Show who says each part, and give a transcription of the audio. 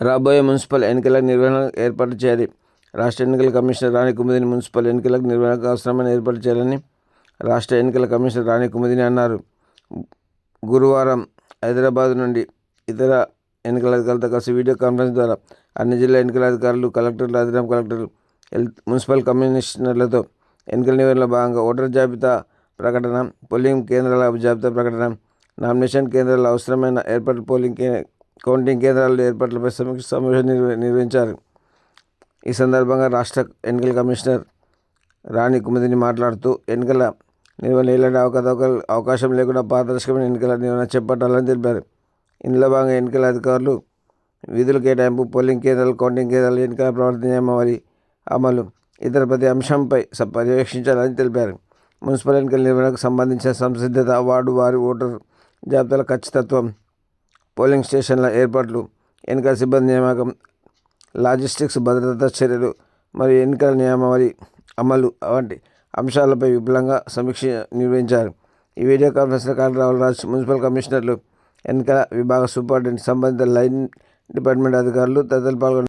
Speaker 1: రాబోయే మున్సిపల్ ఎన్నికల నిర్వహణ ఏర్పాటు చేయాలి. రాష్ట్ర ఎన్నికల కమిషనర్ రాణి కుముదిని మున్సిపల్ ఎన్నికల నిర్వహణకు అవసరమైన ఏర్పాటు చేయాలని రాష్ట్ర ఎన్నికల కమిషనర్ రాణి కుముదిని అన్నారు. గురువారం హైదరాబాద్ నుండి ఇతర ఎన్నికల అధికారులతో కలిసి వీడియో కాన్ఫరెన్స్ ద్వారా అన్ని జిల్లా ఎన్నికల అధికారులు కలెక్టర్లు అధికారులు కలెక్టర్లు హెల్త్ మున్సిపల్ కమిషనర్లతో ఎన్నికల నిర్వహణలో భాగంగా ఓటర్ జాబితా ప్రకటన పోలింగ్ కేంద్రాల జాబితా ప్రకటన నామినేషన్ కేంద్రాల అవసరమైన ఏర్పాటు పోలింగ్ కౌంటింగ్ కేంద్రాల ఏర్పాట్లపై సమీక్ష సమావేశం నిర్వహించారు. ఈ సందర్భంగా రాష్ట్ర ఎన్నికల కమిషనర్ రాణి కుముదిని మాట్లాడుతూ ఎన్నికల నిర్వహణ ఎలాంటి అవకతవకలు అవకాశం లేకుండా పారదర్శకమైన ఎన్నికల నిర్వహణ చేపట్టాలని తెలిపారు. ఇందులో భాగంగా ఎన్నికల అధికారులు విధుల కేటాయింపు పోలింగ్ కేంద్రాలు కౌంటింగ్ కేంద్రాలు ఎన్నికల ప్రవర్తన నియమావళి అమలు ఇతర ప్రతి అంశంపై పర్యవేక్షించాలని తెలిపారు. మున్సిపల్ ఎన్నికల నిర్వహణకు సంబంధించిన సంసిద్ధత వార్డు వారి ఓటర్ జాబితాల ఖచ్చితత్వం పోలింగ్ స్టేషన్ల ఏర్పాట్లు ఎన్నికల సిబ్బంది నియామకం లాజిస్టిక్స్ భద్రతా చర్యలు మరియు ఎన్నికల నియమావళి అమలు వంటి అంశాలపై విపులంగా సమీక్ష నిర్వహించారు. ఈ వీడియో కాన్ఫరెన్స్లో కాళరావుల రాజ్ మున్సిపల్ కమిషనర్లు ఎన్నికల విభాగ సూపరింటెండెంట్ సంబంధిత లైన్ డిపార్ట్మెంట్ అధికారులు తదితరులు పాల్గొన్నారు.